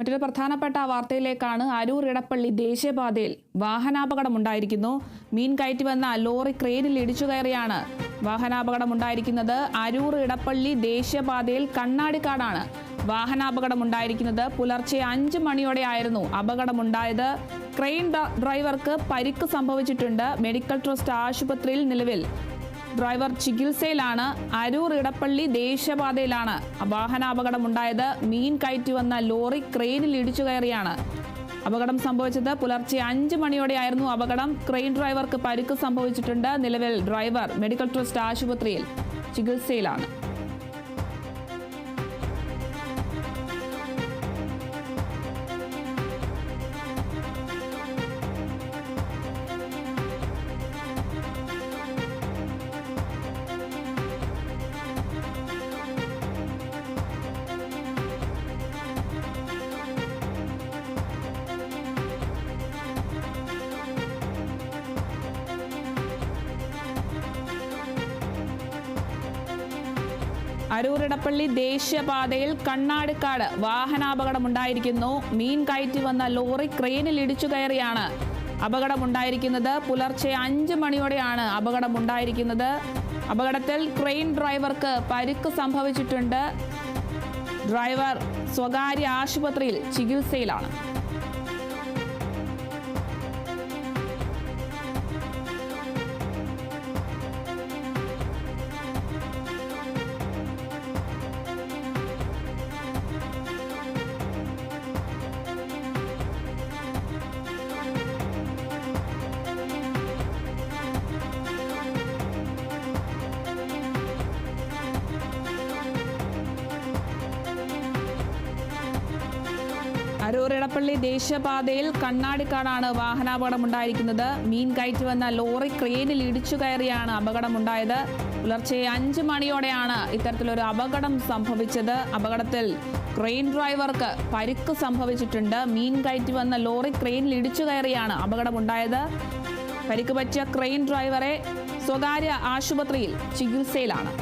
മറ്റൊരു പ്രധാനപ്പെട്ട വാർത്തയിലേക്കാണ് അരൂർ ഇടപ്പള്ളി ദേശീയപാതയിൽ വാഹനാപകടമുണ്ടായിരിക്കുന്നു മീൻ കയറ്റി വന്ന ലോറി ക്രെയിനിൽ ഇടിച്ചു കയറിയാണ്. വാഹനാപകടമുണ്ടായിരിക്കുന്നത് അരൂർ ഇടപ്പള്ളി ദേശീയപാതയിൽ കണ്ണാടിക്കാടാണ്. വാഹനാപകടമുണ്ടായിരിക്കുന്നത് പുലർച്ചെ അഞ്ച് മണിയോടെയായിരുന്നു അപകടമുണ്ടായത്. ക്രെയിൻ ഡ്രൈവർക്ക് പരിക്ക് സംഭവിച്ചിട്ടുണ്ട്. മെഡിക്കൽ ട്രസ്റ്റ് ആശുപത്രിയിൽ നിലവിൽ ഡ്രൈവർ ചികിത്സയിലാണ്. അരൂർ ഇടപ്പള്ളി ദേശീയപാതയിലാണ് വാഹനാപകടമുണ്ടായത് മീൻ കയറ്റി വന്ന ലോറി ക്രെയിനിൽ ഇടിച്ചു കയറിയാണ്. അപകടം സംഭവിച്ചത് പുലർച്ചെ അഞ്ച് മണിയോടെയായിരുന്നു അപകടം. ക്രെയിൻ ഡ്രൈവർക്ക് പരിക്ക് സംഭവിച്ചിട്ടുണ്ട്. നിലവിൽ ഡ്രൈവർ മെഡിക്കൽ ട്രസ്റ്റ് ആശുപത്രിയിൽ ചികിത്സയിലാണ്. അരൂർ ഇടപ്പള്ളി ദേശീയപാതയിൽ കണ്ണാടിക്കാട് വാഹനാപകടമുണ്ടായിരിക്കുന്നു. മീൻ കയറ്റി വന്ന ലോറി ക്രെയിനിൽ ഇടിച്ചു കയറിയാണ് അപകടമുണ്ടായിരിക്കുന്നത്. പുലർച്ചെ അഞ്ച് മണിയോടെയാണ് അപകടമുണ്ടായിരിക്കുന്നത്. അപകടത്തിൽ ക്രെയിൻ ഡ്രൈവർക്ക് പരിക്ക് സംഭവിച്ചിട്ടുണ്ട്. ഡ്രൈവർ സ്വകാര്യ ആശുപത്രിയിൽ ചികിത്സയിലാണ്. അരൂർ ഇടപ്പള്ളി ദേശീയപാതയിൽ കണ്ണാടിക്കാടാണ് വാഹനാപകടമുണ്ടായിരിക്കുന്നത്. മീൻ കയറ്റി വന്ന ലോറി ക്രെയിനിൽ ഇടിച്ചു കയറിയാണ് അപകടമുണ്ടായത്. പുലർച്ചെ അഞ്ച് മണിയോടെയാണ് ഇത്തരത്തിലൊരു അപകടം സംഭവിച്ചത്. അപകടത്തിൽ ക്രെയിൻ ഡ്രൈവർക്ക് പരിക്ക് സംഭവിച്ചിട്ടുണ്ട്. മീൻ കയറ്റി വന്ന ലോറി ക്രെയിനിൽ ഇടിച്ചു കയറിയാണ് അപകടമുണ്ടായത്. പരിക്ക് പറ്റിയ ക്രെയിൻ ഡ്രൈവറെ സ്വകാര്യ ആശുപത്രിയിൽ ചികിത്സയിലാണ്.